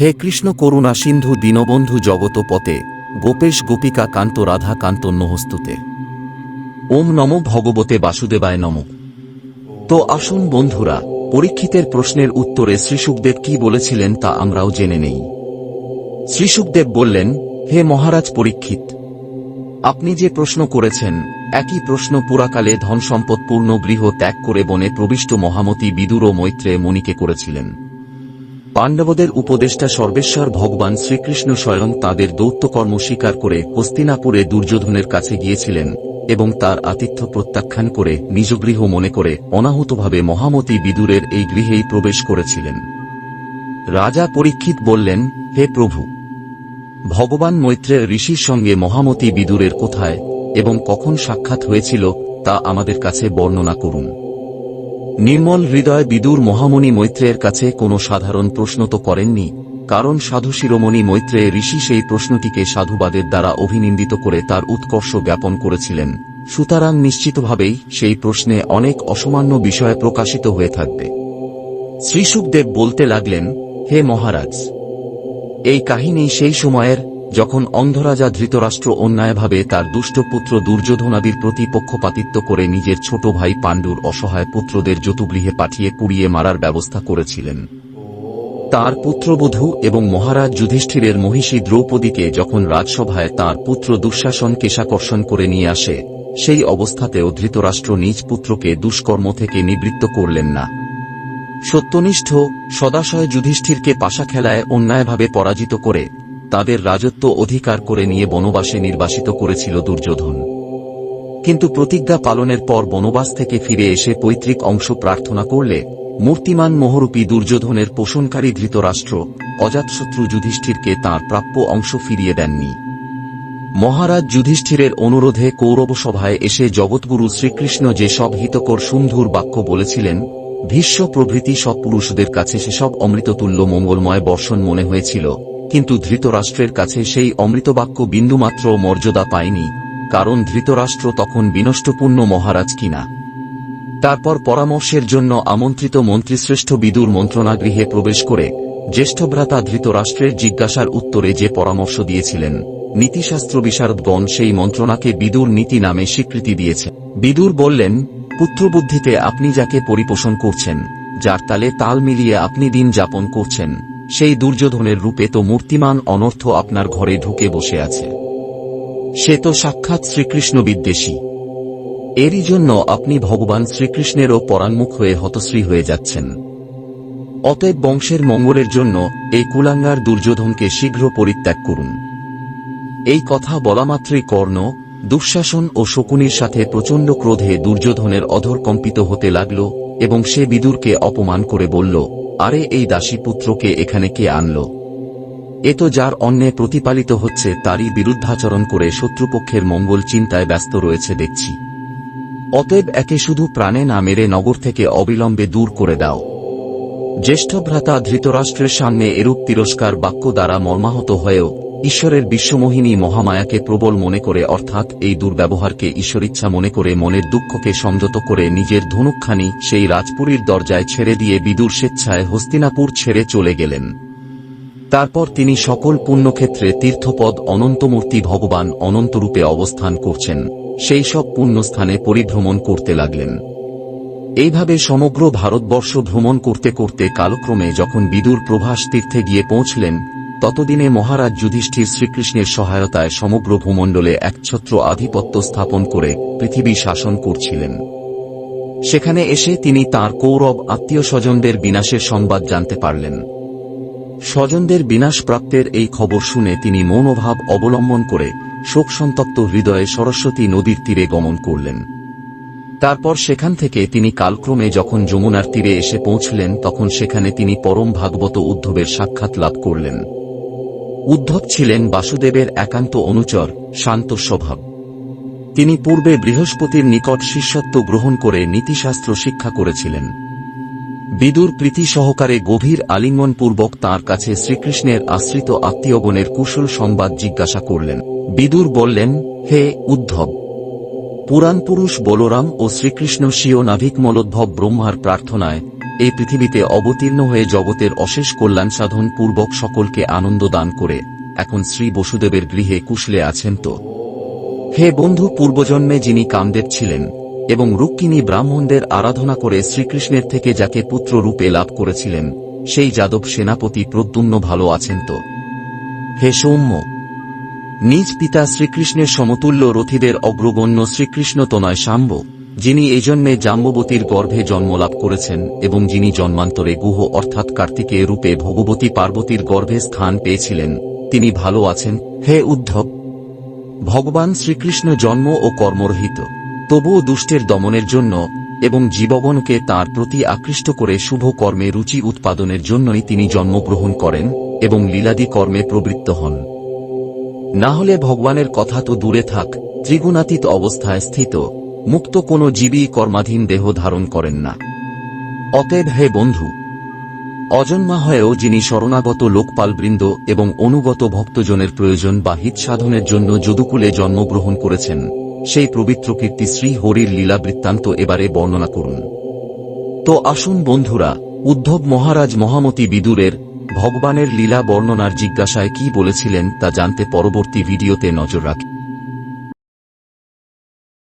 হে কৃষ্ণ করুণা সিন্ধু দীনবন্ধু জগত পতে গোপেশ গোপিকা কান্ত রাধা কান্ত নহস্তুতে ওম নম ভগবতে বাসুদেবায় নম। তো আসুন বন্ধুরা, পরীক্ষিতের প্রশ্নের উত্তরে শ্রীশুকদেব কি বলেছিলেন তা আমরাও জেনে নেই। শ্রীশুকদেব বললেন, হে মহারাজ পরীক্ষিত, আপনি যে প্রশ্ন করেছেন, একই প্রশ্ন পুরাকালে ধন সম্পদপূর্ণ গৃহ ত্যাগ করে বনে প্রবিষ্ট মহামতি বিদুর ও মৈত্রে মণিকে করেছিলেন। পাণ্ডবদের উপদেষ্টা সর্বেশ্বর ভগবান শ্রীকৃষ্ণ স্বয়ং তাদের দৌত্যকর্ম স্বীকার করে হস্তিনাপুরে দুর্যোধনের কাছে গিয়েছিলেন এবং তার আতিথ্য প্রত্যাখ্যান করে নিজ গৃহ মনে করে অনাহুতভাবে মহামতি বিদুরের এই গৃহেই প্রবেশ করেছিলেন। রাজা পরীক্ষিত বললেন, হে প্রভু, ভগবান মৈত্রের ঋষির সঙ্গে মহামতি বিদুরের কোথায় এবং কখন সাক্ষাৎ হয়েছিল তা আমাদের কাছে বর্ণনা করুন। নির্মল হৃদয় বিদুর মহামণি মৈত্রের কাছে কোনো সাধারণ প্রশ্ন তো করেননি, কারণ সাধু শিরোমণি মৈত্রে ঋষি সেই প্রশ্নটিকে সাধুবাদের দ্বারা অভিনিন্দিত করে তার উৎকর্ষ জ্ঞাপন করেছিলেন। সুতরাং নিশ্চিতভাবেই সেই প্রশ্নে অনেক অসামান্য বিষয় প্রকাশিত হয়ে থাকবে। শ্রীশুকদেব বলতে লাগলেন, হে মহারাজ, এই কাহিনী সেই সময়ের যখন অন্ধরাজা ধৃতরাষ্ট্র অন্যায়ভাবে তার দুষ্ট পুত্র দুর্যোধনাদির প্রতি পক্ষপাতিত্ব করে নিজের ছোট ভাই পাণ্ডুর অসহায় পুত্রদের যতুগৃহে পাঠিয়ে পুড়িয়ে মারার ব্যবস্থা করেছিলেন। তার পুত্রবধূ এবং মহারাজ যুধিষ্ঠিরের মহিষী দ্রৌপদীকে যখন রাজসভায় তার পুত্র দুঃশাসন কেশাকর্ষণ করে নিয়ে আসে, সেই অবস্থাতেও ধৃতরাষ্ট্র নিজ পুত্রকে দুষ্কর্ম থেকে নিবৃত্ত করলেন না। সত্যনিষ্ঠ সদাশয় যুধিষ্ঠিরকে পাশা খেলায় অন্যায়ভাবে পরাজিত করে তাদের রাজত্ব অধিকার করে নিয়ে বনবাসে নির্বাসিত করেছিল দুর্যোধন। কিন্তু প্রতিজ্ঞা পালনের পর বনবাস থেকে ফিরে এসে পৈতৃক অংশ প্রার্থনা করলে, মূর্তিমান মোহরূপী দুর্যোধনের পোষণকারী ধৃতরাষ্ট্র অজাতশত্রু যুধিষ্ঠিরকে তাঁর প্রাপ্য অংশ ফিরিয়ে দেননি। মহারাজ যুধিষ্ঠিরের অনুরোধে কৌরব সভায় এসে জগৎগুরু শ্রীকৃষ্ণ যে সব হিতকর সুন্ধুর বাক্য বলেছিলেন, ভীষ্ম প্রভৃতি সব পুরুষদের কাছে সেসব অমৃততুল্য মঙ্গলময় বর্ষণ মনে হয়েছিল। কিন্তু ধৃতরাষ্ট্রের কাছে সেই অমৃতবাক্য বিন্দুমাত্র মর্যাদা পায়নি, কারণ ধৃতরাষ্ট্র তখন বিনষ্টপূর্ণ মহারাজ কিনা। তারপর পরামর্শের জন্য আমন্ত্রিত মন্ত্রীশ্রেষ্ঠ বিদুর মন্ত্রণাগৃহে প্রবেশ করে জ্যেষ্ঠ ভ্রাতা ধৃতরাষ্ট্রের জিজ্ঞাসার উত্তরে যে পরামর্শ দিয়েছিলেন, নীতিশাস্ত্র বিশারদগণ সেই মন্ত্রণাকে বিদুর নীতি নামে স্বীকৃতি দিয়েছে। বিদুর বললেন, পুত্রবুদ্ধিতে আপনি যাকে পরিপোষণ করছেন, যার তালে তাল মিলিয়ে আপনি দিন যাপন করছেন সেই দুর্যোধনের রূপে তো মূর্তিমান অনর্থ আপনার ঘরে ঢুকে বসে আছে। সে তো সাক্ষাৎ শ্রীকৃষ্ণ বিদ্বেষী। এরই জন্য আপনি ভগবান শ্রীকৃষ্ণেরও পরান্মুখ হয়ে হতশ্রী হয়ে যাচ্ছেন। অতএব বংশের মঙ্গলের জন্য এই কুলাঙ্গার দুর্যোধনকে শীঘ্র পরিত্যাগ করুন। এই কথা বলামাত্রই কর্ণ, দুঃশাসন ও শকুনির সাথে প্রচণ্ড ক্রোধে দুর্যোধনের অধর কম্পিত হতে লাগল এবং সে বিদুরকে অপমান করে বলল আরে এই দাসী পুত্রকে এখানে কে আনল? এ তো যার অন্যে প্রতিপালিত হচ্ছে, তারই বিরুদ্ধাচরণ করে শত্রুপক্ষের মঙ্গল চিন্তায় ব্যস্ত রয়েছে দেখছি। অতএব একে শুধু প্রাণে না মেরে নগর থেকে অবিলম্বে দূর করে দাও। জ্যেষ্ঠ ভ্রাতা ধৃতরাষ্ট্রের সামনে এরূপ তিরস্কার বাক্য দ্বারা মর্মাহত হয়েও ঈশ্বরের বিশ্বমোহিনী মহামায়াকে প্রবল মনে করে, অর্থাৎ এই দুর্ব্যবহারকে ঈশ্বরিচ্ছা মনে করে মনের দুঃখকে সংযত করে নিজের ধনুকখানি সেই রাজপুরীর দরজায় ছেড়ে দিয়ে বিদুর স্বেচ্ছায় হস্তিনাপুর ছেড়ে চলে গেলেন। তারপর তিনি সকল পুণ্যক্ষেত্রে তীর্থপদ, অনন্তমূর্তি ভগবান অনন্তরূপে অবস্থান করছেন। সেই সব পুণ্যস্থানে পরিভ্রমণ করতে লাগলেন। এইভাবে সমগ্র ভারতবর্ষ ভ্রমণ করতে করতে কালক্রমে যখন বিদুর প্রভাস তীর্থে গিয়ে পৌঁছলেন ততদিনে মহারাজ যুধিষ্ঠির শ্রীকৃষ্ণের সহায়তায় সমগ্র ভূমণ্ডলে একছত্র আধিপত্য স্থাপন করে পৃথিবী শাসন করছিলেন। সেখানে এসে তিনি তার কৌরব আত্মীয় স্বজনদের বিনাশের সংবাদ জানতে পারলেন। স্বজনদের বিনাশপ্রাপ্তের এই খবর শুনে তিনি মনোভাব অবলম্বন করে শোকসন্তপ্ত হৃদয়ে সরস্বতী নদীর তীরে গমন করলেন। তারপর সেখান থেকে তিনি কালক্রমে যখন যমুনার তীরে এসে পৌঁছলেন, তখন সেখানে তিনি পরম ভাগবত উদ্ধবের সাক্ষাৎ লাভ করলেন। উদ্ধব ছিলেন বাসুদেবের একান্ত অনুচর, শান্ত স্বভাব। তিনি পূর্বে বৃহস্পতির নিকট শিষ্যত্ব গ্রহণ করে নীতিশাস্ত্র শিক্ষা করেছিলেন। বিদুর প্রীতি সহকারে গভীর আলিঙ্গনপূর্বক তাঁর কাছে শ্রীকৃষ্ণের আশ্রিত আত্মীয়গণের কুশল সংবাদ জিজ্ঞাসা করলেন। বিদুর বললেন, হে উদ্ধব! পুরাণ পুরুষ বলরাম ও শ্রীকৃষ্ণ স্বীয় নাভিক মলোদ্ভব ব্রহ্মার প্রার্থনায় এই পৃথিবীতে অবতীর্ণ হয়ে জগতের অশেষ কল্যাণ সাধন পূর্বক সকলকে আনন্দ দান করে, এখন শ্রী বসুদেবের গৃহে কুশলে আছেন তো। হে বন্ধু পূর্বজন্মে যিনি কামদেব ছিলেন, এবং রুক্মিণী ব্রাহ্মণদের আরাধনা করে শ্রীকৃষ্ণের থেকে যাকে পুত্র রূপে লাভ করেছিলেন, সেই যাদব সেনাপতি প্রদ্যুম্ন ভালো আছেন তো। হে সৌম্য, নিজ পিতা শ্রীকৃষ্ণের সমতুল্য রথীদের অগ্রগণ্য শ্রীকৃষ্ণ তনয় শাম্ব যিনি এই জন্মে জাম্ববতীর গর্ভে জন্মলাভ করেছেন এবং যিনি জন্মান্তরে গুহ অর্থাৎ কার্তিকেয় রূপে ভগবতী পার্বতীর গর্ভে স্থান পেয়েছিলেন, তিনি ভালো আছেন। হে উদ্ধব! ভগবান শ্রীকৃষ্ণ জন্ম ও কর্মরহিত। তবুও দুষ্টের দমনের জন্য এবং জীবগণকে তার প্রতি আকৃষ্ট করে শুভ কর্মে রুচি উৎপাদনের জন্যই তিনি জন্মগ্রহণ করেন এবং লীলাদি কর্মে প্রবৃত্ত হন। না হলে ভগবানের কথা তো দূরে থাক, ত্রিগুণাতীত অবস্থায় স্থিত। মুক্ত কোনো জীবী কর্মাধীন দেহ ধারণ করেন না। অতএব হে বন্ধু, অজন্মা হয়েও যিনি শরণাগত লোকপালবৃন্দ এবং অনুগত ভক্তজনের প্রয়োজন বা হিত সাধনের জন্য যদুকুলে জন্মগ্রহণ করেছেন, সেই পবিত্র কীর্তি শ্রী হরির লীলা বৃত্তান্ত এবারে বর্ণনা করুন। তো আসুন বন্ধুরা, উদ্ধব মহারাজ মহামতি বিদুরের ভগবানের লীলা বর্ণনার জিজ্ঞাসায় কি বলেছিলেন তা জানতে পরবর্তী ভিডিওতে নজর রাখি।